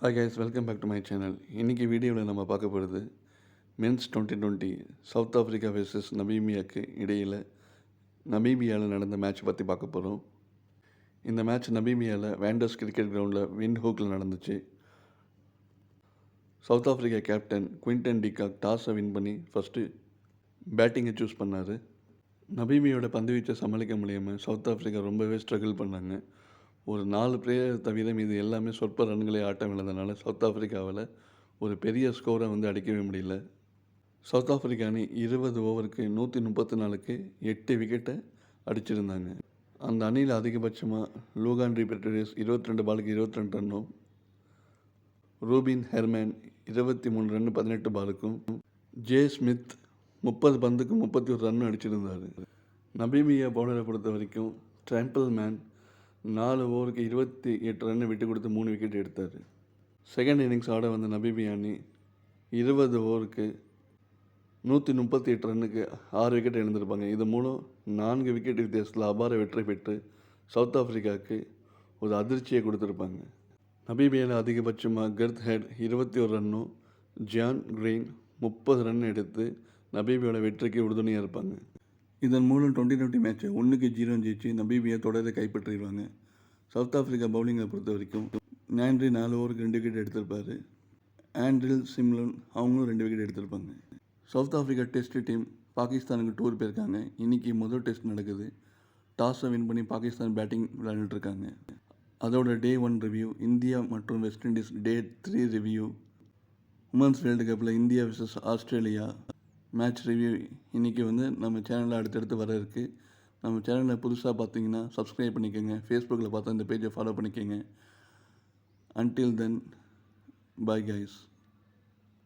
Hi guys welcome back to my channel இன்றைக்கி வீடியோவில் நம்ம பார்க்க போகிறது men's twenty twenty South Africa versus நமீபியாவுக்கு இடையில் நமீபியாவில் நடந்த மேட்ச் பற்றி பார்க்க போகிறோம் இந்த மேட்ச் நமீபியாவில் வேண்டர்ஸ் கிரிக்கெட் கிரவுண்டில் விண்ட் ஹோக்கில் நடந்துச்சு South Africa captain Quinton de Kock டாஸை win பண்ணி ஃபஸ்ட்டு பேட்டிங்கை சூஸ் பண்ணார். நபீமியோட பந்துவீச்சை சமாளிக்க முடியாமல் சவுத் ஆஃப்ரிக்கா ரொம்பவே ஸ்ட்ரகிள் பண்ணாங்க. ஒரு நாலு பிளேயர் தவிர மீது எல்லாமே சொற்ப ரன்களை ஆட்டம் இழந்தனால சவுத் ஆஃப்ரிக்காவில் ஒரு பெரிய ஸ்கோரை வந்து அடிக்கவே முடியல. சவுத் ஆஃப்ரிக்கா அணி இருபது ஓவருக்கு நூற்றி முப்பத்தி நாலுக்கு எட்டு விக்கெட்டை அடிச்சிருந்தாங்க. அந்த அணியில் அதிகபட்சமாக லூகான் ரிபெட்டரிஸ் இருபத்தி ரெண்டு பாலுக்கு இருபத்தி ரெண்டு ரன்னும் ரூபின் ஹெர்மேன் இருபத்தி மூணு ரன் பதினெட்டு பாலுக்கும் ஜே ஸ்மித் முப்பது பந்துக்கு முப்பத்தி ஒரு ரன் அடிச்சிருந்தார். நபீமியா பவுலரை பொறுத்த வரைக்கும் ட்ராம்பிள் மேன் நாலு ஓவருக்கு இருபத்தி எட்டு ரன் விட்டு கொடுத்து மூணு விக்கெட் எடுத்தார். செகண்ட் இன்னிங்ஸ் ஆட வந்த நபிபியானி இருபது ஓவருக்கு நூற்றி முப்பத்தி எட்டு ரன்னுக்கு ஆறு விக்கெட் எழுந்திருப்பாங்க இது மூலம் நான்கு விக்கெட் வித்தியாசத்தில் அபார வெற்றி பெற்று சவுத் ஆஃப்ரிக்காவுக்கு ஒரு அதிர்ச்சியை கொடுத்துருப்பாங்க. நபீபியாவில் அதிகபட்சமாக கர்த் ஹெட் இருபத்தி ஒரு ரன்னும் ஜான் கிரீன் முப்பது ரன் எடுத்து நபீபியோட வெற்றிக்கு உறுதுணையாக இருப்பாங்க. இதன் மூலம் டுவெண்ட்டி டுவெண்ட்டி மேட்ச்சை ஒன்றுக்கு ஜீரோ ஜெயிச்சு நபீபியா தொடரை கைப்பற்றிடுவாங்க சவுத் ஆஃப்ரிக்கா பவுலிங்கை பொறுத்த வரைக்கும் நான்ட்ரி நாலு ஓவருக்கு ரெண்டு விக்கெட் எடுத்திருப்பார். ஆண்ட்ரில் சிம்லன் அவங்களும் ரெண்டு விக்கெட் எடுத்திருப்பாங்க. சவுத் ஆஃப்ரிக்கா டெஸ்ட் டீம் பாகிஸ்தானுக்கு டூர் போயிருக்காங்க. இன்றைக்கி முதல் டெஸ்ட் நடக்குது. டாஸை வின் பண்ணி பாகிஸ்தான் பேட்டிங் விளையாண்டுட்ருக்காங்க. அதோட டே ஒன் ரிவ்யூ இந்தியா மற்றும் West Indies day three review women's world கப்பில் India versus Australia match review இன்றைக்கி வந்து நம்ம சேனலில் அடுத்தடுத்து வர இருக்குது நம்ம சேனலில் புதுசாக பார்த்தீங்கன்னா சப்ஸ்கிரைப் பண்ணிக்கோங்க. ஃபேஸ்புக்கில் பார்த்தா இந்த பேஜை ஃபாலோ பண்ணிக்கோங்க. Until then bye guys